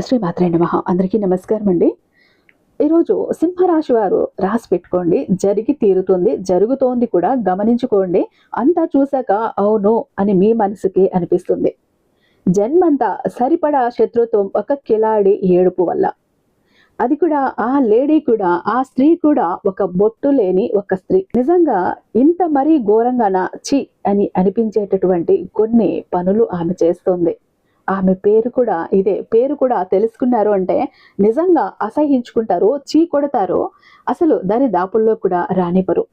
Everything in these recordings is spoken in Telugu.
శ్రీమాత్రే నమ. అందరికీ నమస్కారం అండి. ఈరోజు సింహరాశి వారు రాసి పెట్టుకోండి. జరిగి తీరుతుంది. జరుగుతోంది కూడా గమనించుకోండి. అంతా చూశాక అవును అని మీ మనసుకి అనిపిస్తుంది. జన్మంతా సరిపడా శత్రుత్వం ఒక కిలాడి ఏడుపు వల్ల. అది కూడా ఆ లేడీ కూడా ఆ స్త్రీ కూడా ఒక బొట్టు లేని ఒక స్త్రీ. నిజంగా ఇంత మరీ ఘోరంగాన? చి అని అనిపించేటటువంటి కొన్ని పనులు ఆమె చేస్తుంది. ఆమె పేరు కూడా ఇదే పేరు కూడా తెలుసుకున్నారు అంటే నిజంగా అసహించుకుంటారు చీ కొడతారో అసలు దాని దాపుల్లో కూడా రానివ్వరు.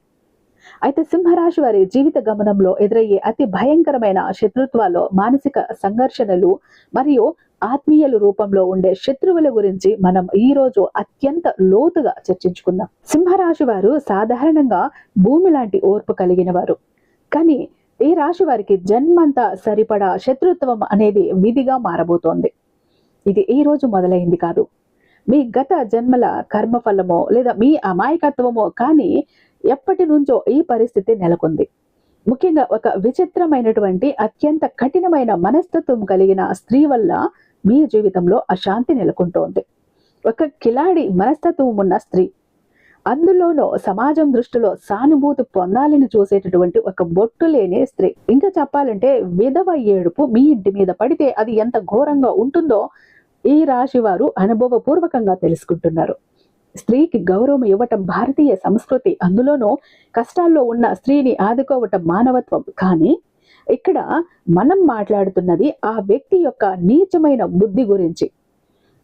అయితే సింహరాశి వారి జీవిత గమనంలో ఎదురయ్యే అతి భయంకరమైన శత్రుత్వాల్లో మానసిక సంఘర్షణలు మరియు ఆత్మీయుల రూపంలో ఉండే శత్రువుల గురించి మనం ఈ రోజు అత్యంత లోతుగా చర్చించుకుందాం. సింహరాశి వారు సాధారణంగా భూమి లాంటి ఓర్పు కలిగిన వారు. కానీ ఈ రాశి వారికి జన్మంతా సరిపడా శత్రుత్వం అనేది విధిగా మారబోతోంది. ఇది ఈ రోజు మొదలైంది కాదు. మీ గత జన్మల కర్మఫలమో లేదా మీ అమాయకత్వమో కానీ ఎప్పటి నుంచో ఈ పరిస్థితి నెలకొంది. ముఖ్యంగా ఒక విచిత్రమైనటువంటి అత్యంత కఠినమైన మనస్తత్వం కలిగిన స్త్రీ వల్ల మీ జీవితంలో అశాంతి నెలకొంటోంది. ఒక కిలాడి మనస్తత్వం ఉన్న స్త్రీ అందులోనూ సమాజం దృష్టిలో సానుభూతి పొందాలని చూసేటటువంటి ఒక బొట్టు లేని స్త్రీ. ఇంకా చెప్పాలంటే విధవ ఏడుపు మీ ఇంటి మీద పడితే అది ఎంత ఘోరంగా ఉంటుందో ఈ రాశి వారు అనుభవపూర్వకంగా తెలుసుకుంటున్నారు. స్త్రీకి గౌరవం ఇవ్వటం భారతీయ సంస్కృతి. అందులోనూ కష్టాల్లో ఉన్న స్త్రీని ఆదుకోవటం మానవత్వం. కానీ ఇక్కడ మనం మాట్లాడుతున్నది ఆ వ్యక్తి యొక్క నీచమైన బుద్ధి గురించి.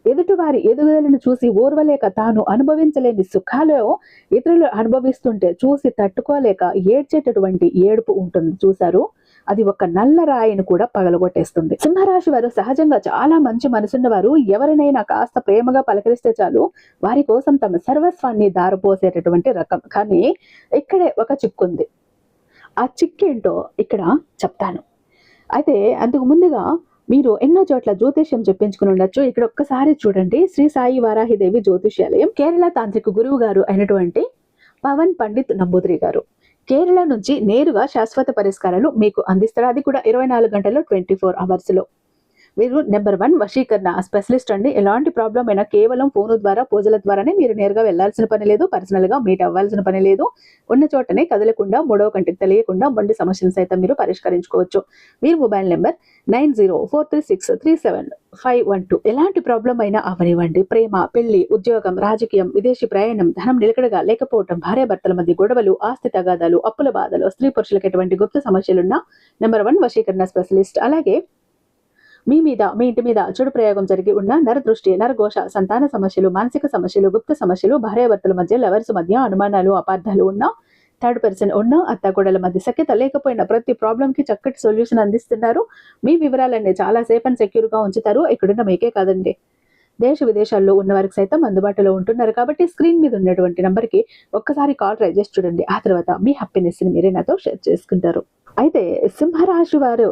ఎదుటివారి ఎదుగుదలను చూసి ఓర్వలేక తాను అనుభవించలేని సుఖాలు ఇతరులు అనుభవిస్తుంటే చూసి తట్టుకోలేక ఏడ్చేటటువంటి ఏడుపు ఉంటుంది చూశారు. అది ఒక నల్ల రాయిని కూడా పగలగొట్టేస్తుంది. సింహరాశి వారు సహజంగా చాలా మంచి మనసున్న వారు ఎవరినైనా కాస్త ప్రేమగా పలకరిస్తే చాలు. వారి కోసం తమ సర్వస్వాన్ని దారిపోసేటటువంటి రకం. కానీ ఇక్కడే ఒక చిక్కుంది. ఆ చిక్కేంటో ఇక్కడ చెప్తాను. అయితే అందుకు ముందుగా మీరు ఎన్నో చోట్ల జ్యోతిష్యం చెప్పించుకుని ఉండొచ్చు. ఇక్కడ ఒక్కసారి చూడండి. శ్రీ సాయి వారాహిదేవి జ్యోతిష్యాలయం కేరళ తాంత్రిక గురువు గారు అయినటువంటి పవన్ పండిత్ నంబూద్రి గారు. కేరళ నుంచి నేరుగా శాశ్వత పరిష్కారాలు మీకు అందిస్తారు. అది కూడా ఇరవై నాలుగు గంటల్లో ట్వంటీ ఫోర్ అవర్స్లో. మీరు నెంబర్ వన్ వశీకరణ స్పెషలిస్ట్ అండి. ఎలాంటి ప్రాబ్లం అయినా కేవలం ఫోన్ ద్వారా పూజల ద్వారానే మీరు నేరుగా వెళ్ళాల్సిన పని లేదు పర్సనల్గా మీట్ అవ్వాల్సిన పని లేదు. ఉన్న చోటనే కదలకుండా మూడవ కంటికి తెలియకుండా మొండి సమస్యలు సైతం మీరు పరిష్కరించుకోవచ్చు. మీరు mobile number nine zero four three six three seven five one two. ఎలాంటి ప్రాబ్లం అయినా అవనివ్వండి. ప్రేమ పెళ్ళి ఉద్యోగం రాజకీయం విదేశీ ప్రయాణం ధనం నిలకడగా లేకపోవడం భార్యాభర్తల మధ్య గొడవలు ఆస్తి తగాదాలు అప్పుల బాధలు స్త్రీ పురుషులకు ఎటువంటి గుప్త సమస్యలున్నా నెంబర్ వన్ వశీకరణ స్పెషలిస్ట్. అలాగే మీ మీద మీ ఇంటి మీద చెడు ప్రయోగం జరిగి ఉన్న నరదృష్టి నరఘోష సంతాన సమస్యలు మానసిక సమస్యలు గుప్త సమస్యలు భార్యాభర్తల మధ్య లవర్స్ మధ్య అనుమానాలు అపార్థాలు ఉన్న థర్డ్ పర్సన్ ఉన్న అత్తగొడల మధ్య సఖ్యత లేకపోయినా ప్రతి ప్రాబ్లంకి చక్కటి సొల్యూషన్ అందిస్తున్నారు. మీ వివరాలన్నీ చాలా సేఫ్ అండ్ సెక్యూర్గా ఉంచుతారు. ఇక్కడున్న మీకే కాదండి. దేశ విదేశాల్లో ఉన్న వారికి సైతం అందుబాటులో ఉంటున్నారు కాబట్టి స్క్రీన్ మీద ఉన్నటువంటి నెంబర్కి ఒక్కసారి కాల్ ట్రై చేసి చూడండి. ఆ తర్వాత మీ హ్యాపీనెస్ని మీరే నాతో షేర్ చేసుకుంటారు. అయితే సింహరాశి వారు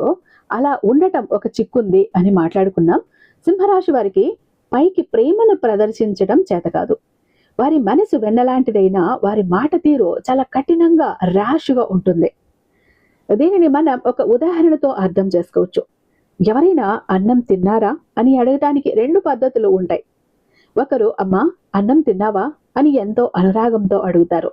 అలా ఉండటం ఒక చిక్కుంది అని మాట్లాడుకున్నాం. సింహరాశి వారికి పైకి ప్రేమను ప్రదర్శించడం చేత కాదు. వారి మనసు వెన్నలాంటిదైనా వారి మాట తీరు చాలా కఠినంగా ర్యాష్గా ఉంటుంది. దీనిని మనం ఒక ఉదాహరణతో అర్థం చేసుకోవచ్చు. ఎవరైనా అన్నం తిన్నారా అని అడగటానికి రెండు పద్ధతులు ఉంటాయి. ఒకరు అమ్మా అన్నం తిన్నావా? అని ఎంతో అనురాగంతో అడుగుతారు.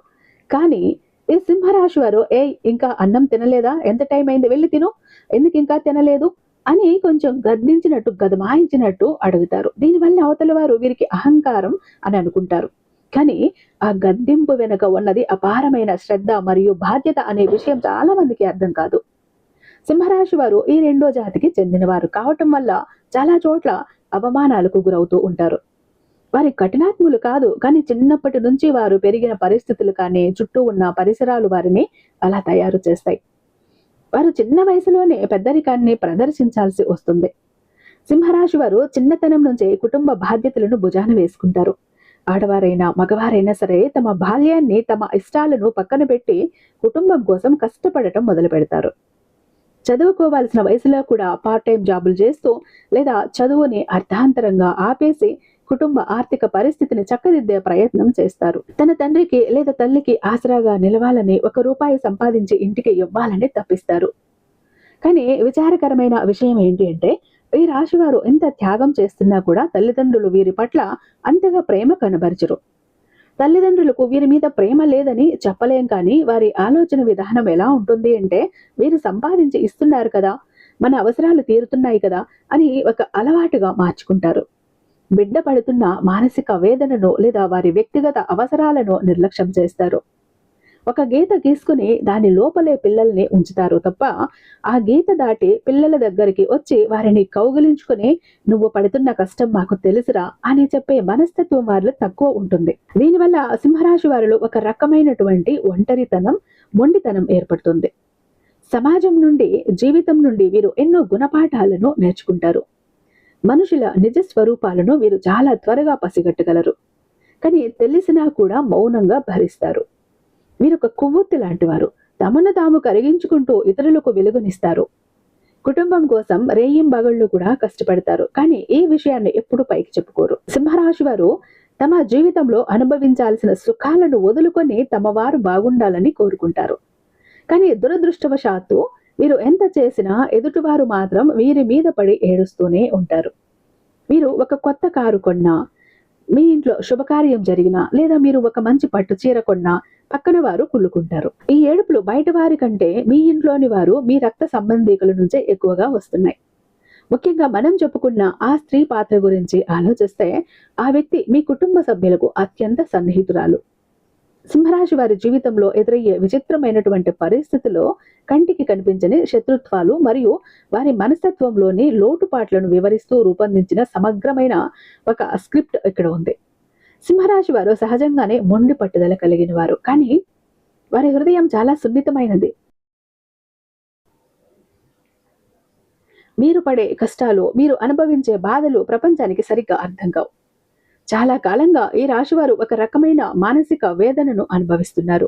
కానీ ఈ సింహరాశి వారు ఏ ఇంకా అన్నం తినలేదా? ఎంత టైం అయింది? వెళ్ళి తిను. ఎందుకు ఇంకా తినలేదు? అని కొంచెం గద్దించినట్టు గదమాయించినట్టు అడుగుతారు. దీనివల్ల అవతల వారు వీరికి అహంకారం అని అనుకుంటారు. కానీ ఆ గద్దింపు వెనుక ఉన్నది అపారమైన శ్రద్ధ మరియు బాధ్యత అనే విషయం చాలా మందికి అర్థం కాదు. సింహరాశి వారు ఈ రెండో జాతికి చెందినవారు. కావటం వల్ల చాలా చోట్ల అవమానాలకు గురవుతూ ఉంటారు. వారి కఠినాత్ములు కాదు కానీ చిన్నప్పటి నుంచి వారు పెరిగిన పరిస్థితులు కానీ చుట్టూ ఉన్న పరిసరాలు వారిని అలా తయారు చేస్తాయి. వారు చిన్న వయసులోనే పెద్దరికాన్ని ప్రదర్శించాల్సి వస్తుంది. సింహరాశి వారు చిన్నతనం నుంచే కుటుంబ బాధ్యతలను భుజాన వేసుకుంటారు. ఆడవారైనా మగవారైనా సరే తమ బాల్యాన్ని తమ ఇష్టాలను పక్కన పెట్టి కుటుంబం కోసం కష్టపడటం మొదలు పెడతారు చదువుకోవాల్సిన వయసులో కూడా పార్ట్ టైం జాబులు చేస్తూ లేదా చదువుని అర్ధాంతరంగా ఆపేసి కుటుంబ ఆర్థిక పరిస్థితిని చక్కదిద్దే ప్రయత్నం చేస్తారు. తన తండ్రికి లేదా తల్లికి ఆసరాగా నిలవాలని ఒక రూపాయి సంపాదించి ఇంటికి ఇవ్వాలని తప్పిస్తారు. కానీ విచారకరమైన విషయం ఏంటి అంటే ఈ రాశివారు ఎంత త్యాగం చేస్తున్నా కూడా తల్లిదండ్రులు వీరి పట్ల అంతగా ప్రేమ కనబరచరు. తల్లిదండ్రులకు వీరి మీద ప్రేమ లేదని చెప్పలేం కానీ వారి ఆలోచన విధానం ఎలా ఉంటుంది అంటే వీరు సంపాదించి ఇస్తున్నారు కదా మన అవసరాలు తీరుతున్నాయి కదా అని ఒక అలవాటుగా మార్చుకుంటారు. బిడ్డ పడుతున్న మానసిక వేదనను లేదా వారి వ్యక్తిగత అవసరాలను నిర్లక్ష్యం చేస్తారు. ఒక గీత గీసుకుని దాని లోపలే పిల్లల్ని ఉంచుతారు తప్ప ఆ గీత దాటి పిల్లల దగ్గరికి వచ్చి వారిని కౌగిలించుకుని నువ్వు పడుతున్న కష్టం మాకు తెలుసురా అని చెప్పే మనస్తత్వం వారిలో తక్కువ ఉంటుంది. దీనివల్ల సింహరాశి వారిలో ఒక రకమైనటువంటి ఒంటరితనం మొండితనం ఏర్పడుతుంది. సమాజం నుండి జీవితం నుండి వీరు ఎన్నో గుణపాఠాలను నేర్చుకుంటారు. మనుషుల నిజ స్వరూపాలను వీరు చాలా త్వరగా పసిగట్టగలరు. కానీ తెలిసినా కూడా మౌనంగా భరిస్తారు. వీరొక ఒక కొవ్వొత్తి లాంటివారు తమను తాము కరిగించుకుంటూ ఇతరులకు వెలుగునిస్తారు. కుటుంబం కోసం రేయింబగళ్ళు కూడా కష్టపడతారు. కానీ ఈ విషయాన్ని ఎప్పుడు పైకి చెప్పుకోరు. సింహరాశి వారు తమ జీవితంలో అనుభవించాల్సిన సుఖాలను వదులుకొని తమ వారు బాగుండాలని కోరుకుంటారు. కానీ దురదృష్టవశాత్తు వీరు ఎంత చేసినా ఎదుటివారు మాత్రం వీరి మీద పడి ఏడుస్తూనే ఉంటారు. మీరు ఒక కొత్త కారు కొన్నా మీ ఇంట్లో శుభకార్యం జరిగినా లేదా మీరు ఒక మంచి పట్టు చీర కొన్నా పక్కన వారు కుళ్ళుకుంటారు. ఈ ఏడుపులు బయట వారి కంటే మీ ఇంట్లోని వారు మీ రక్త సంబంధికుల నుంచే ఎక్కువగా వస్తున్నాయి. ముఖ్యంగా మనం చెప్పుకున్న ఆ స్త్రీ పాత్ర గురించి ఆలోచిస్తే ఆ వ్యక్తి మీ కుటుంబ సభ్యులకు అత్యంత సన్నిహితురాలు. సింహరాశి వారి జీవితంలో ఎదురయ్యే విచిత్రమైనటువంటి పరిస్థితిలో కంటికి కనిపించని శత్రుత్వాలు మరియు వారి మనస్తత్వంలోని లోటుపాట్లను వివరిస్తూ రూపొందించిన సమగ్రమైన ఒక స్క్రిప్ట్ ఇక్కడ ఉంది. సింహరాశి వారు సహజంగానే మొండి పట్టుదల కలిగిన వారు. కానీ వారి హృదయం చాలా సున్నితమైనది. మీరు పడే కష్టాలు మీరు అనుభవించే బాధలు ప్రపంచానికి సరిగ్గా అర్థం కావు. చాలా కాలంగా ఈ రాశివారు ఒక రకమైన మానసిక వేదనను అనుభవిస్తున్నారు.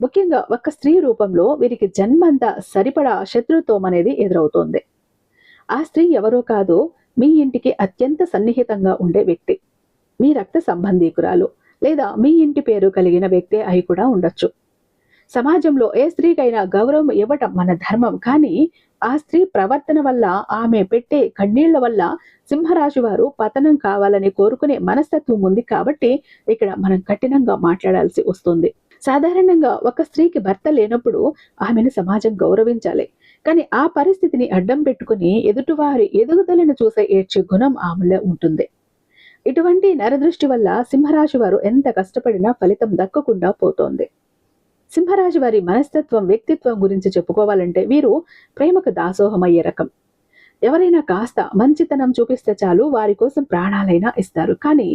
ముఖ్యంగా ఒక స్త్రీ రూపంలో వీరికి జన్మంతా సరిపడా శత్రుత్వం అనేది ఎదురవుతోంది. ఆ స్త్రీ ఎవరో కాదు మీ ఇంటికి అత్యంత సన్నిహితంగా ఉండే వ్యక్తి. మీ రక్త సంబంధీకురాలు లేదా మీ ఇంటి పేరు కలిగిన వ్యక్తే అయి కూడా ఉండొచ్చు. సమాజంలో ఏ స్త్రీకైనా గౌరవం ఇవ్వటం మన ధర్మం కానీ ఆ స్త్రీ ప్రవర్తన వల్ల ఆమె పెట్టే కన్నీళ్ళ వల్ల సింహరాశి వారు పతనం కావాలని కోరుకునే మనస్తత్వం ఉంది కాబట్టి ఇక్కడ మనం కఠినంగా మాట్లాడాల్సి వస్తుంది. సాధారణంగా ఒక స్త్రీకి భర్త లేనప్పుడు ఆమెను సమాజం గౌరవించాలి. కానీ ఆ పరిస్థితిని అడ్డం పెట్టుకుని ఎదుటివారి ఎదుగుదలను చూసే ఏడ్చే గుణం ఆమెలో ఉంటుంది. ఇటువంటి నరదృష్టి వల్ల సింహరాశి వారు ఎంత కష్టపడినా ఫలితం దక్కకుండా పోతోంది. సింహరాజు వారి మనస్తత్వం వ్యక్తిత్వం గురించి చెప్పుకోవాలంటే వీరు ప్రేమకు దాసోహమయ్యే రకం. ఎవరైనా కాస్త మంచితనం చూపిస్తే చాలు వారి కోసం ప్రాణాలైనా ఇస్తారు. కానీ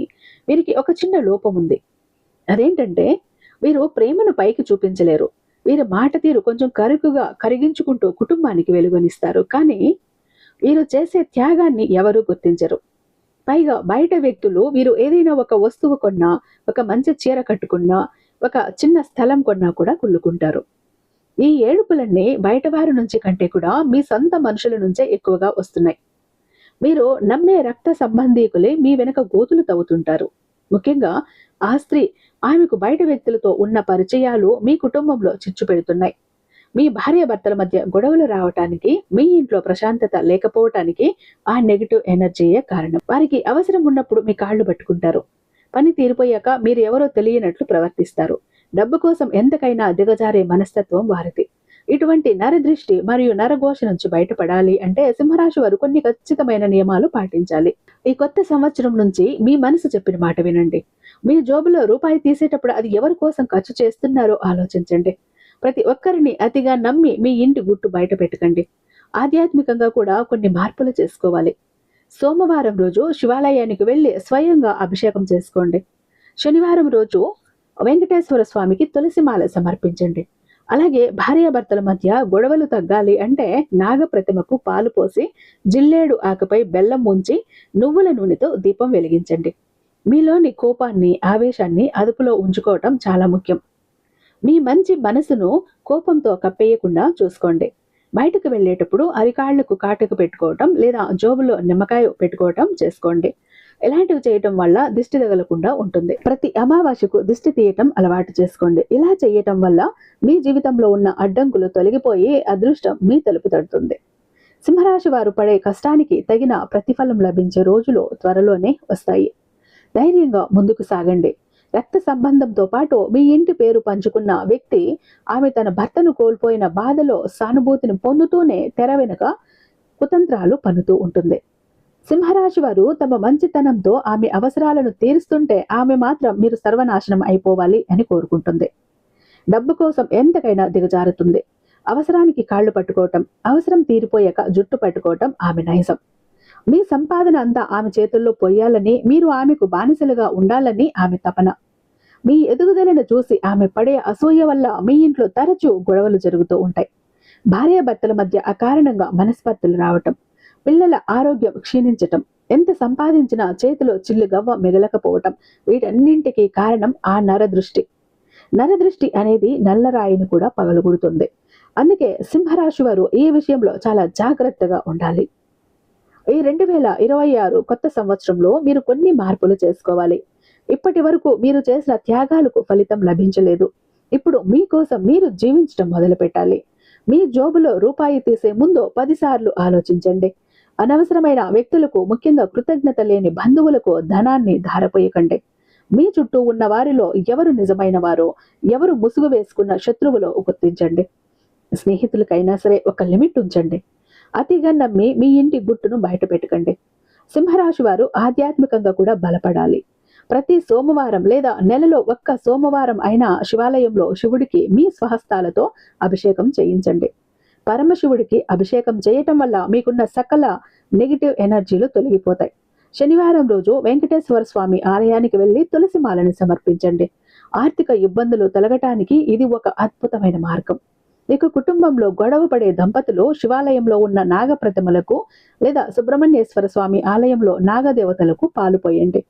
వీరికి ఒక చిన్న లోపం ఉంది. అదేంటంటే వీరు ప్రేమను పైకి చూపించలేరు. వీరి మాట తీరు కొంచెం కరుకుగా కరిగించుకుంటూ కుటుంబానికి వెలుగునిస్తారు. కానీ వీరు చేసే త్యాగాన్ని ఎవరూ గుర్తించరు. పైగా బయట వ్యక్తులు వీరు ఏదైనా ఒక వస్తువు కొన్నా ఒక మంచి చీర కట్టుకున్నా ఒక చిన్న స్థలం కొన్నా కూడా కుళ్ళుకుంటారు. ఈ ఏడుపులన్నీ బయటవారి నుంచి కంటే కూడా మీ సొంత మనుషుల నుంచే ఎక్కువగా వస్తున్నాయి. మీరు నమ్మే రక్త సంబంధీకులే మీ వెనక గోతులు తవ్వుతుంటారు. ముఖ్యంగా ఆ స్త్రీ ఆమెకు బయట వ్యక్తులతో ఉన్న పరిచయాలు మీ కుటుంబంలో చిచ్చు పెడుతున్నాయి. మీ భార్య భర్తల మధ్య గొడవలు రావటానికి మీ ఇంట్లో ప్రశాంతత లేకపోవటానికి ఆ నెగిటివ్ ఎనర్జీయే కారణం. వారికి అవసరం ఉన్నప్పుడు మీ కాళ్ళు పట్టుకుంటారు. పని తీరిపోయాక మీరు ఎవరో తెలియనట్లు ప్రవర్తిస్తారు. డబ్బు కోసం ఎంతకైనా దిగజారే మనస్తత్వం వారిది. ఇటువంటి నరదృష్టి మరియు నరఘోష నుంచి బయటపడాలి అంటే సింహరాశి వారు కొన్ని ఖచ్చితమైన నియమాలు పాటించాలి. ఈ కొత్త సంవత్సరం నుంచి మీ మనసు చెప్పిన మాట వినండి. మీ జోబులో రూపాయి తీసేటప్పుడు అది ఎవరి కోసం ఖర్చు చేస్తున్నారో ఆలోచించండి. ప్రతి ఒక్కరిని అతిగా నమ్మి మీ ఇంటి గుట్టు బయట పెట్టకండి. ఆధ్యాత్మికంగా కూడా కొన్ని మార్పులు చేసుకోవాలి. సోమవారం రోజు శివాలయానికి వెళ్ళి స్వయంగా అభిషేకం చేసుకోండి. శనివారం రోజు వెంకటేశ్వర స్వామికి తులసిమాల సమర్పించండి. అలాగే భార్యాభర్తల మధ్య గొడవలు తగ్గాలి అంటే నాగ ప్రతిమకు పాలు పోసి జిల్లేడు ఆకుపై బెల్లం ముంచి నువ్వుల నూనెతో దీపం వెలిగించండి. మీలోని కోపాన్ని ఆవేశాన్ని అదుపులో ఉంచుకోవటం చాలా ముఖ్యం. మీ మంచి మనసును కోపంతో కప్పేయకుండా చూసుకోండి. బయటకు వెళ్ళేటప్పుడు అరికాళ్ళకు కాటుకు పెట్టుకోవటం లేదా జోబులో నిమ్మకాయ పెట్టుకోవటం చేసుకోండి. ఇలాంటివి చేయటం వల్ల దిష్టి తగలకుండా ఉంటుంది. ప్రతి అమావాస్యకు దిష్టి తీయటం అలవాటు చేసుకోండి. ఇలా చేయటం వల్ల మీ జీవితంలో ఉన్న అడ్డంకులు తొలగిపోయి అదృష్టం మీ తలుపు తడుతుంది. సింహరాశి వారు పడే కష్టానికి తగిన ప్రతిఫలం లభించే రోజులు త్వరలోనే వస్తాయి. ధైర్యంగా ముందుకు సాగండి. రక్త సంబంధంతో పాటు మీ ఇంటి పేరు పంచుకున్న వ్యక్తి ఆమె తన భర్తను కోల్పోయిన బాధలో సానుభూతిని పొందుతూనే తెర వెనుక కుతంత్రాలు పన్నుతూ ఉంటుంది. సింహరాశి వారు తమ మంచితనంతో ఆమె అవసరాలను తీరుస్తుంటే ఆమె మాత్రం మీరు సర్వనాశనం అయిపోవాలి అని కోరుకుంటుంది. డబ్బు కోసం ఎంతకైనా దిగజారుతుంది. అవసరానికి కాళ్ళు పట్టుకోవటం అవసరం తీరిపోయాక జుట్టు పట్టుకోవటం ఆమె నైజం. మీ సంపాదన అంతా ఆమె చేతుల్లో పోయాలని మీరు ఆమెకు బానిసలుగా ఉండాలని ఆమె తపన. మీ ఎదుగుదలను చూసి ఆమె పడే అసూయ వల్ల మీ ఇంట్లో తరచూ గొడవలు జరుగుతూ ఉంటాయి. భార్యాభర్తల మధ్య అకారణంగా మనస్పర్ధలు రావటం పిల్లల ఆరోగ్యం క్షీణించటం ఎంత సంపాదించినా చేతిలో చిల్లు గవ్వ మిగలకపోవటం వీటన్నింటికి కారణం ఆ నరదృష్టి. నరదృష్టి అనేది నల్లరాయిని కూడా పగలగొడుతుంది. అందుకే సింహరాశి వారు ఈ విషయంలో చాలా జాగ్రత్తగా ఉండాలి. ఈ రెండు వేల ఇరవై ఆరు కొత్త సంవత్సరంలో మీరు కొన్ని మార్పులు చేసుకోవాలి. ఇప్పటి వరకు మీరు చేసిన త్యాగాలకు ఫలితం లభించలేదు. ఇప్పుడు మీకోసం మీరు జీవించడం మొదలు పెట్టాలి మీ జోబులో రూపాయి తీసే ముందు పదిసార్లు ఆలోచించండి. అనవసరమైన వ్యక్తులకు ముఖ్యంగా కృతజ్ఞత లేని బంధువులకు ధనాన్ని ధారపోయకండి. మీ చుట్టూ ఉన్న వారిలో ఎవరు నిజమైన వారో ఎవరు ముసుగు వేసుకున్న శత్రువులో గుర్తించండి. స్నేహితులకైనా సరే ఒక లిమిట్ ఉంచండి. అతిగా నమ్మి మీ ఇంటి గుట్టును బయట పెట్టకండి సింహరాశి వారు ఆధ్యాత్మికంగా కూడా బలపడాలి. ప్రతి సోమవారం లేదా నెలలో ఒక్క సోమవారం అయినా శివాలయంలో శివుడికి మీ స్వహస్తాలతో అభిషేకం చేయించండి. పరమశివుడికి అభిషేకం చేయటం వల్ల మీకున్న సకల నెగిటివ్ ఎనర్జీలు తొలగిపోతాయి. శనివారం రోజు వెంకటేశ్వర స్వామి ఆలయానికి వెళ్ళి తులసి మాలను సమర్పించండి. ఆర్థిక ఇబ్బందులు తొలగటానికి ఇది ఒక అద్భుతమైన మార్గం. ఇక కుటుంబంలో గొడవ పడే దంపతులు శివాలయంలో ఉన్న నాగ ప్రతిమలకు లేదా సుబ్రహ్మణ్యేశ్వర స్వామి ఆలయంలో నాగదేవతలకు పాలుపోయండి పోయండి.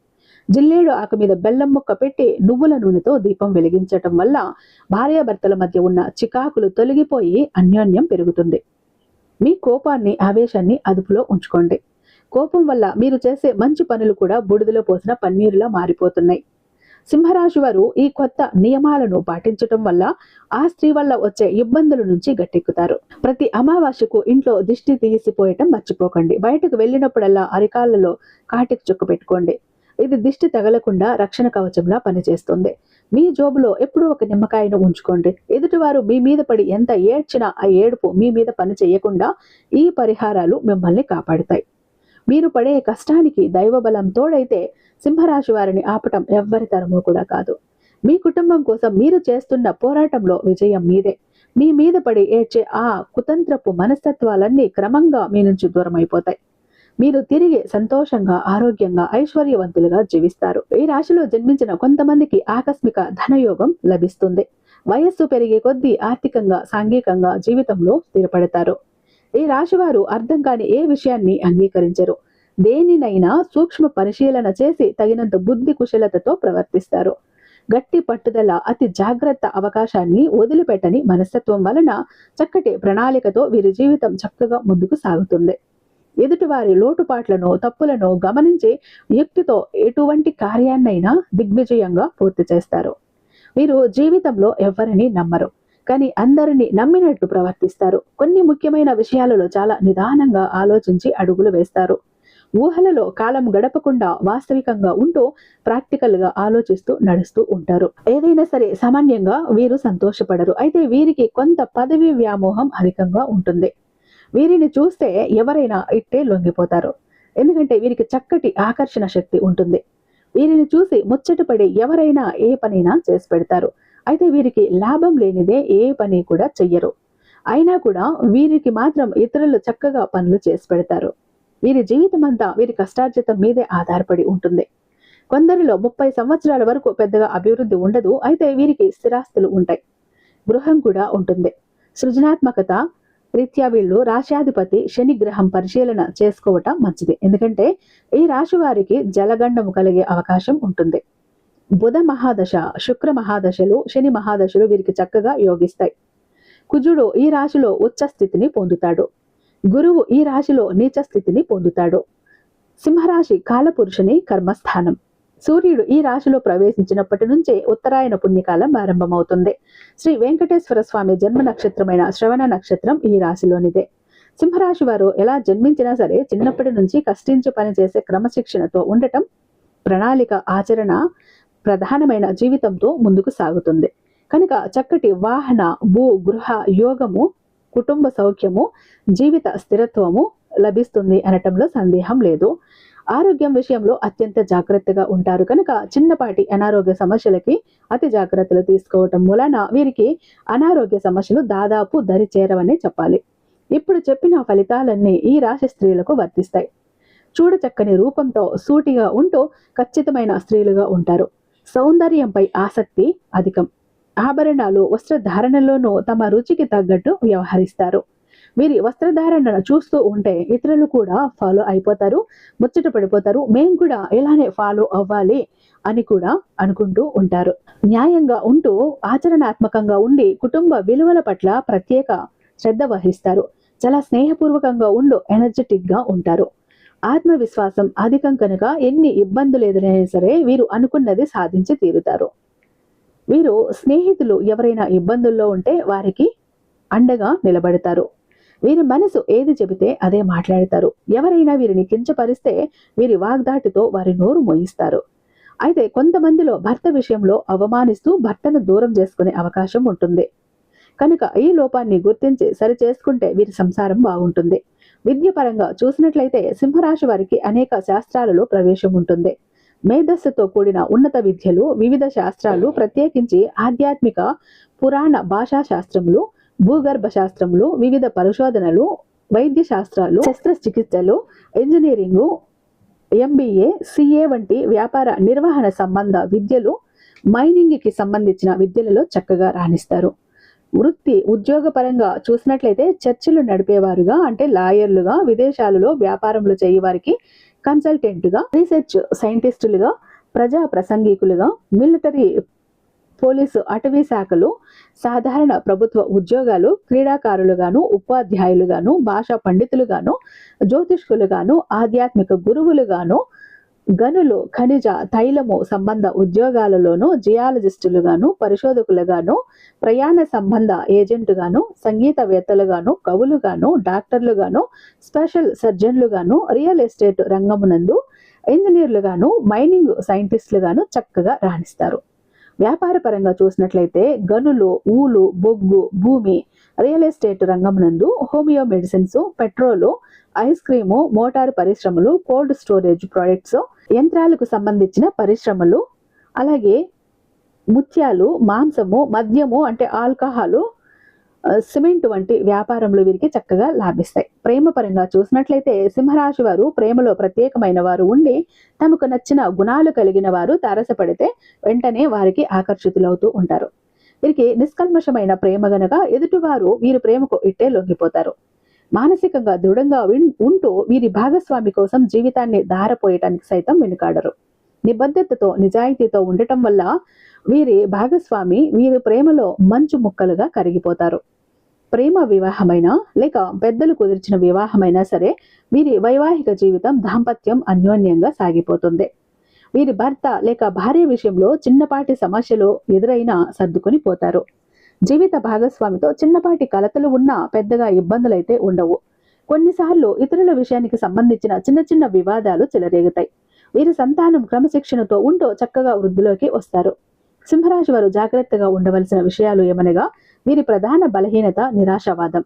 జిల్లేడు ఆకు మీద బెల్లం ముక్క పెట్టి నువ్వుల నూనెతో దీపం వెలిగించటం వల్ల భార్యాభర్తల మధ్య ఉన్న చికాకులు తొలగిపోయి అన్యోన్యం పెరుగుతుంది. మీ కోపాన్ని ఆవేశాన్ని అదుపులో ఉంచుకోండి. కోపం వల్ల మీరు చేసే మంచి పనులు కూడా బూడిదలో పోసిన పన్నీరులా మారిపోతున్నాయి. సింహరాశి వారు ఈ కొత్త నియమాలను పాటించటం వల్ల ఆ స్త్రీ వల్ల వచ్చే ఇబ్బందుల నుంచి గట్టెక్కుతారు. ప్రతి అమావాస్యకు ఇంట్లో దిష్టి తీసిపోయటం మర్చిపోకండి. బయటకు వెళ్ళినప్పుడల్లా అరికాళ్ళలో కాటికి చుక్క పెట్టుకోండి. ఇది దిష్టి తగలకుండా రక్షణ కవచంలా పనిచేస్తుంది. మీ జోబులో ఎప్పుడూ ఒక నిమ్మకాయను ఉంచుకోండి. ఎదుటివారు మీ మీద పడి ఎంత ఏడ్చినా ఆ ఏడుపు మీ మీద పని చేయకుండా ఈ పరిహారాలు మిమ్మల్ని కాపాడుతాయి. మీరు పడే కష్టానికి దైవబలం తోడైతే సింహరాశి వారిని ఆపటం ఎవ్వరి తరమూ కూడా కాదు. మీ కుటుంబం కోసం మీరు చేస్తున్న పోరాటంలో విజయం మీదే. మీ మీద పడి ఏడ్చే ఆ కుతంత్రపు మనస్తత్వాలన్నీ క్రమంగా మీ నుంచి దూరమైపోతాయి. మీరు తిరిగి సంతోషంగా ఆరోగ్యంగా ఐశ్వర్యవంతులుగా జీవిస్తారు. ఈ రాశిలో జన్మించిన కొంతమందికి ఆకస్మిక ధనయోగం లభిస్తుంది. వయస్సు పెరిగే కొద్దీ ఆర్థికంగా సాంఘికంగా జీవితంలో స్థిరపడతారు. ఈ రాశివారు అర్థం కాని ఏ విషయాన్ని అంగీకరించరు. దేనినైనా సూక్ష్మ పరిశీలన చేసి తగినంత బుద్ధి కుశలతతో ప్రవర్తిస్తారు. గట్టి పట్టుదల అతి జాగ్రత్త అవకాశాన్ని వదిలిపెట్టని మనస్తత్వం వలన చక్కటి ప్రణాళికతో వీరి జీవితం చక్కగా ముందుకు సాగుతుంది. ఎదుటివారి లోటుపాట్లను తప్పులను గమనించి యుక్తితో ఎటువంటి కార్యాన్నైనా దిగ్విజయంగా పూర్తి చేస్తారు. వీరు జీవితంలో ఎవరిని నమ్మరు కానీ అందరినీ నమ్మినట్టు ప్రవర్తిస్తారు. కొన్ని ముఖ్యమైన విషయాలలో చాలా నిదానంగా ఆలోచించి అడుగులు వేస్తారు. ఊహలలో కాలం గడపకుండా వాస్తవికంగా ఉంటూ ప్రాక్టికల్గా ఆలోచిస్తూ నడుస్తూ ఉంటారు. ఏదైనా సరే సామాన్యంగా వీరు సంతోషపడరు అయితే వీరికి కొంత పదవి వ్యామోహం అధికంగా ఉంటుంది. వీరిని చూస్తే ఎవరైనా ఇట్టే లొంగిపోతారు. ఎందుకంటే వీరికి చక్కటి ఆకర్షణ శక్తి ఉంటుంది. వీరిని చూసి ముచ్చటపడి ఎవరైనా ఏ పనైనా చేసి పెడతారు. అయితే వీరికి లాభం లేనిదే ఏ పని కూడా చెయ్యరు. అయినా కూడా వీరికి మాత్రం ఇతరులు చక్కగా పనులు చేసి పెడతారు. వీరి జీవితం అంతా వీరి కష్టార్జితం మీదే ఆధారపడి ఉంటుంది. కొందరిలో ముప్పై సంవత్సరాల వరకు పెద్దగా అభివృద్ధి ఉండదు. అయితే వీరికి స్థిరాస్తులు ఉంటాయి. గృహం కూడా ఉంటుంది. సృజనాత్మకత రీత్యా వీళ్ళు రాశ్యాధిపతి శని గ్రహం పరిశీలన చేసుకోవటం మంచిది. ఎందుకంటే ఈ రాశి వారికి జలగండము కలిగే అవకాశం ఉంటుంది. బుధ మహాదశ శుక్ర మహాదశలు శని మహాదశలు వీరికి చక్కగా యోగిస్తాయి. కుజుడు ఈ రాశిలో ఉచ్చ స్థితిని పొందుతాడు. గురువు ఈ రాశిలో నీచ స్థితిని పొందుతాడు. సింహరాశి కాలపురుషుని కర్మస్థానం. సూర్యుడు ఈ రాశిలో ప్రవేశించినప్పటి నుంచే ఉత్తరాయణ పుణ్యకాలం ప్రారంభమవుతుంది శ్రీ వెంకటేశ్వర స్వామి జన్మ నక్షత్రమైన శ్రవణ నక్షత్రం ఈ రాశిలోనిదే. సింహరాశి వారు ఎలా జన్మించినా సరే చిన్నప్పటి నుంచి కష్టించి పనిచేసే క్రమశిక్షణతో ఉండటం ప్రణాళిక ఆచరణ ప్రధానమైన జీవితంతో ముందుకు సాగుతుంది. కనుక చక్కటి వాహన భూ గృహ యోగము కుటుంబ సౌఖ్యము జీవిత స్థిరత్వము లభిస్తుంది అనటంలో సందేహం లేదు. ఆరోగ్యం విషయంలో అత్యంత జాగ్రత్తగా ఉంటారు. కనుక చిన్నపాటి అనారోగ్య సమస్యలకి అతి జాగ్రత్తలు తీసుకోవటం మూలన వీరికి అనారోగ్య సమస్యలు దాదాపు దరి చేరవనే చెప్పాలి. ఇప్పుడు చెప్పిన ఫలితాలన్నీ ఈ రాశి స్త్రీలకు వర్తిస్తాయి. చూడచక్కని రూపంతో సూటిగా ఉంటూ ఖచ్చితమైన స్త్రీలుగా ఉంటారు. సౌందర్యంపై ఆసక్తి అధికం. ఆభరణాలు వస్త్రధారణలోనూ తమ రుచికి తగ్గట్టు వ్యవహరిస్తారు. వీరి వస్త్రధారణను చూస్తూ ఉంటే ఇతరులు కూడా ఫాలో అయిపోతారు ముచ్చట పడిపోతారు. మేము కూడా ఇలానే ఫాలో అవ్వాలి అని కూడా అనుకుంటూ ఉంటారు. న్యాయంగా ఉంటూ ఆచరణాత్మకంగా ఉండి కుటుంబ విలువల పట్ల ప్రత్యేక శ్రద్ధ వహిస్తారు. చాలా స్నేహపూర్వకంగా ఉండు ఎనర్జెటిక్గా ఉంటారు. ఆత్మవిశ్వాసం అధికం కనుక ఎన్ని ఇబ్బందులు ఎదురైనా సరే వీరు అనుకున్నది సాధించి తీరుతారు. వీరు స్నేహితులు ఎవరైనా ఇబ్బందుల్లో ఉంటే వారికి అండగా నిలబడతారు. వీరి మనసు ఏది చెబితే అదే మాట్లాడతారు. ఎవరైనా వీరిని కించపరిస్తే వీరి వాగ్దాటితో వారి నోరు మోయిస్తారు. అయితే కొంతమందిలో భర్త విషయంలో అవమానిస్తూ భర్తను దూరం చేసుకునే అవకాశం ఉంటుంది. కనుక ఈ లోపాన్ని గుర్తించి సరి చేసుకుంటే వీరి సంసారం బాగుంటుంది. విద్యపరంగా చూసినట్లయితే సింహరాశి వారికి అనేక శాస్త్రాలలో ప్రవేశం ఉంటుంది. మేధస్సుతో కూడిన ఉన్నత విద్యలు వివిధ శాస్త్రాలు ప్రత్యేకించి ఆధ్యాత్మిక పురాణ భాషా శాస్త్రములు భూగర్భ శాస్త్రములు వివిధ పరిశోధనలు వైద్య శాస్త్రాలు శస్త్రచికిత్సలు ఇంజనీరింగు ఎంబీఏ సిఏ వంటి వ్యాపార నిర్వహణ సంబంధ విద్యలు మైనింగ్కి సంబంధించిన విద్యలలో చక్కగా రాణిస్తారు. వృత్తి ఉద్యోగపరంగా చూసినట్లయితే చర్చలు నడిపేవారుగా అంటే లాయర్లుగా విదేశాలలో వ్యాపారములు చేయవారికి కన్సల్టెంట్గా రీసెర్చ్ సైంటిస్టులుగా ప్రజా ప్రసంగికులుగా మిలిటరీ పోలీసు అటవీ శాఖలు సాధారణ ప్రభుత్వ ఉద్యోగాలు క్రీడాకారులుగాను ఉపాధ్యాయులుగాను భాషా పండితులుగాను జ్యోతిష్కులుగాను ఆధ్యాత్మిక గురువులుగాను గనులు ఖనిజ తైలము సంబంధ ఉద్యోగాలలోనూ జియాలజిస్టులుగాను పరిశోధకులుగాను ప్రయాణ సంబంధ ఏజెంటుగాను సంగీతవేత్తలుగాను కవులుగాను డాక్టర్లుగాను స్పెషల్ సర్జన్లుగాను రియల్ ఎస్టేట్ రంగమునందు ఇంజనీర్లుగాను మైనింగ్ సైంటిస్టులుగాను చక్కగా రాణిస్తారు. వ్యాపార పరంగా చూసినట్లయితే గనులు ఊలు బొగ్గు భూమి రియల్ ఎస్టేట్ రంగం నందు homeo medicines petrol ice cream motor పరిశ్రమలు కోల్డ్ స్టోరేజ్ ప్రొడక్ట్స్ యంత్రాలకు సంబంధించిన పరిశ్రమలు అలాగే ముత్యాలు మాంసము మద్యము అంటే ఆల్కహాలు సిమెంట్ వంటి వ్యాపారంలో వీరికి చక్కగా లాభిస్తాయి. ప్రేమపరంగా చూసినట్లయితే సింహరాశి వారు ప్రేమలో ప్రత్యేకమైన వారు ఉండి తమకు నచ్చిన గుణాలు కలిగిన వారు తారసపడితే వెంటనే వారికి ఆకర్షితులవుతూ ఉంటారు. వీరికి నిష్కల్మషమైన ప్రేమ గనక ఎదుటివారు వీరి ప్రేమకు ఇట్టే లొంగిపోతారు. మానసికంగా దృఢంగా ఉంటూ వీరి భాగస్వామి కోసం జీవితాన్ని దారపోయటానికి సైతం వెనుకాడరు. నిబద్ధతతో నిజాయితీతో ఉండటం వల్ల వీరి భాగస్వామి వీరి ప్రేమలో మంచు ముక్కలుగా కరిగిపోతారు. ప్రేమ వివాహమైనా లేక పెద్దలు కుదిర్చిన వివాహమైనా సరే వీరి వైవాహిక జీవితం దాంపత్యం అన్యోన్యంగా సాగిపోతుంది. వీరి భర్త లేక భార్య విషయంలో చిన్నపాటి సమస్యలు ఎదురైనా సర్దుకొని పోతారు. జీవిత భాగస్వామితో చిన్నపాటి కలతలు ఉన్నా పెద్దగా ఇబ్బందులైతే ఉండవు. కొన్నిసార్లు ఇతరుల విషయానికి సంబంధించిన చిన్న చిన్న వివాదాలు చెలరేగుతాయి. వీరి సంతానం క్రమశిక్షణతో ఉంటూ చక్కగా వృద్ధిలోకి వస్తారు. సింహరాశి వారు జాగ్రత్తగా ఉండవలసిన విషయాలు ఏమనగా వీరి ప్రధాన బలహీనత నిరాశావాదం.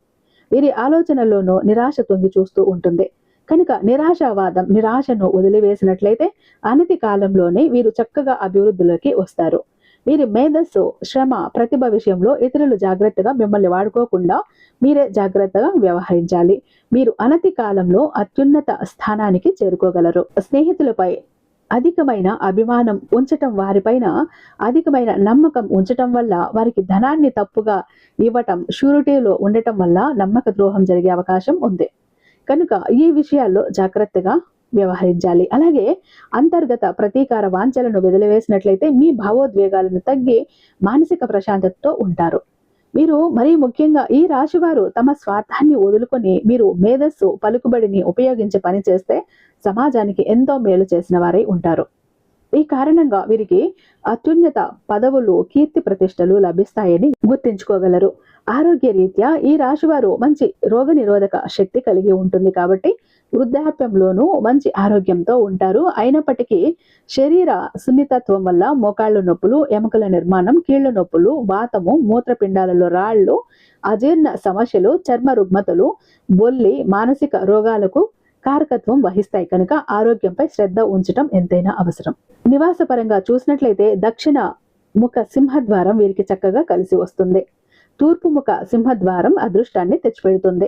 వీరి ఆలోచనల్లోనూ నిరాశ తొంగి చూస్తూ ఉంటుంది. కనుక నిరాశావాదం నిరాశను వదిలివేసినట్లయితే అనతి కాలంలోనే వీరు చక్కగా అభివృద్ధిలోకి వస్తారు. వీరి మేధస్సు శ్రమ ప్రతిభ విషయంలో ఇతరులు జాగ్రత్తగా మిమ్మల్ని వాడుకోకుండా మీరే జాగ్రత్తగా వ్యవహరించాలి. మీరు అనతి కాలంలో అత్యున్నత స్థానానికి చేరుకోగలరు. స్నేహితులపై అధికమైన అభిమానం ఉంచటం వారిపైన అధికమైన నమ్మకం ఉంచటం వల్ల వారికి ధనాన్ని తప్పుగా ఇవ్వటం షూరిటీలో ఉండటం వల్ల నమ్మక ద్రోహం జరిగే అవకాశం ఉంది. కనుక ఈ విషయాల్లో జాగ్రత్తగా వ్యవహరించాలి. అలాగే అంతర్గత ప్రతీకార వాంఛలను వదిలివేసినట్లయితే మీ భావోద్వేగాలను తగ్గి మానసిక ప్రశాంతతతో ఉంటారు. మీరు మరీ ముఖ్యంగా ఈ రాశివారు తమ స్వార్థాన్ని వదులుకొని మీరు మేధస్సు పలుకుబడిని ఉపయోగించి పని చేస్తే సమాజానికి ఎంతో మేలు చేసిన వారై ఉంటారు. ఈ కారణంగా వీరికి అత్యున్నత పదవులు కీర్తి ప్రతిష్టలు లభిస్తాయని గుర్తించుకోగలరు. ఆరోగ్య రీత్యా ఈ రాశి వారు మంచి రోగ నిరోధక శక్తి కలిగి ఉంటుంది కాబట్టి వృద్ధాప్యంలోనూ మంచి ఆరోగ్యంతో ఉంటారు. అయినప్పటికీ శరీర సున్నితత్వం వల్ల మోకాళ్ళ నొప్పులు ఎముకల నిర్మాణం కీళ్ళ నొప్పులు వాతము మూత్రపిండాలలో రాళ్ళు అజీర్ణ సమస్యలు చర్మ రుగ్మతలు బొల్లి మానసిక రోగాలకు కారకత్వం వహిస్తాయి. కనుక ఆరోగ్యంపై శ్రద్ధ ఉంచటం ఎంతైనా అవసరం. నివాస పరంగా చూసినట్లయితే దక్షిణ ముఖ సింహద్వారం వీరికి చక్కగా కలిసి వస్తుంది. తూర్పు ముఖ సింహద్వారం అదృష్టాన్ని తెచ్చిపెడుతుంది.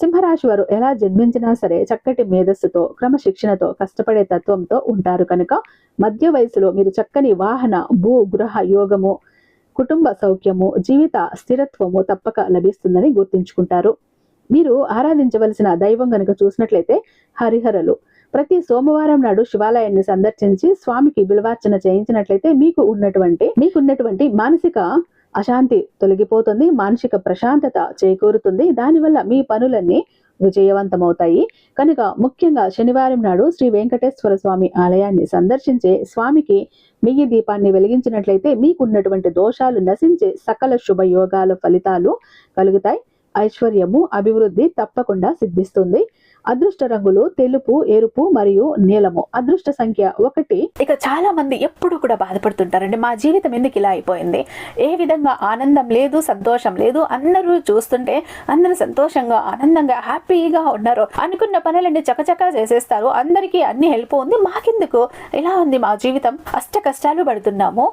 సింహరాశి వారు ఎలా జన్మించినా సరే చక్కటి మేధస్సుతో క్రమశిక్షణతో కష్టపడే తత్వంతో ఉంటారు కనుక మధ్య వయసులో మీరు చక్కని వాహన భూ గృహ యోగము కుటుంబ సౌఖ్యము జీవిత స్థిరత్వము తప్పక లభిస్తుందని గుర్తుంచుకుంటారు. మీరు ఆరాధించవలసిన దైవం గనుక చూసినట్లయితే హరిహరలు. ప్రతి సోమవారం నాడు శివాలయాన్ని సందర్శించి స్వామికి బిలవార్చన చేయించినట్లయితే మీకు ఉన్నటువంటి మీకున్నటువంటి మానసిక అశాంతి తొలగిపోతుంది మానసిక ప్రశాంతత చేకూరుతుంది. దానివల్ల మీ పనులన్నీ విజయవంతమవుతాయి. కనుక ముఖ్యంగా శనివారం నాడు శ్రీ వెంకటేశ్వర స్వామి ఆలయాన్ని సందర్శించే స్వామికి నెయ్యి దీపాన్ని వెలిగించినట్లయితే మీకున్నటువంటి దోషాలు నశించే సకల శుభయోగాల ఫలితాలు కలుగుతాయి. ఐశ్వర్యము అభివృద్ధి తప్పకుండా సిద్ధిస్తుంది. అదృష్ట రంగులు తెలుపు ఎరుపు మరియు నీలము. అదృష్ట సంఖ్య ఒకటి. ఇక చాలా మంది ఎప్పుడు కూడా బాధపడుతుంటారండి మా జీవితం ఎందుకు ఇలా అయిపోయింది? ఏ విధంగా ఆనందం లేదు సంతోషం లేదు అందరూ చూస్తుంటే అందరూ సంతోషంగా ఆనందంగా హ్యాపీగా ఉన్నారు అనుకున్న పనులన్నీ చకచకా చేసేస్తారు. అందరికీ అన్ని హెల్ప్ ఉంది. మాకెందుకు? ఇలా ఉంది మా జీవితం? అష్ట కష్టాలు పడుతున్నాము.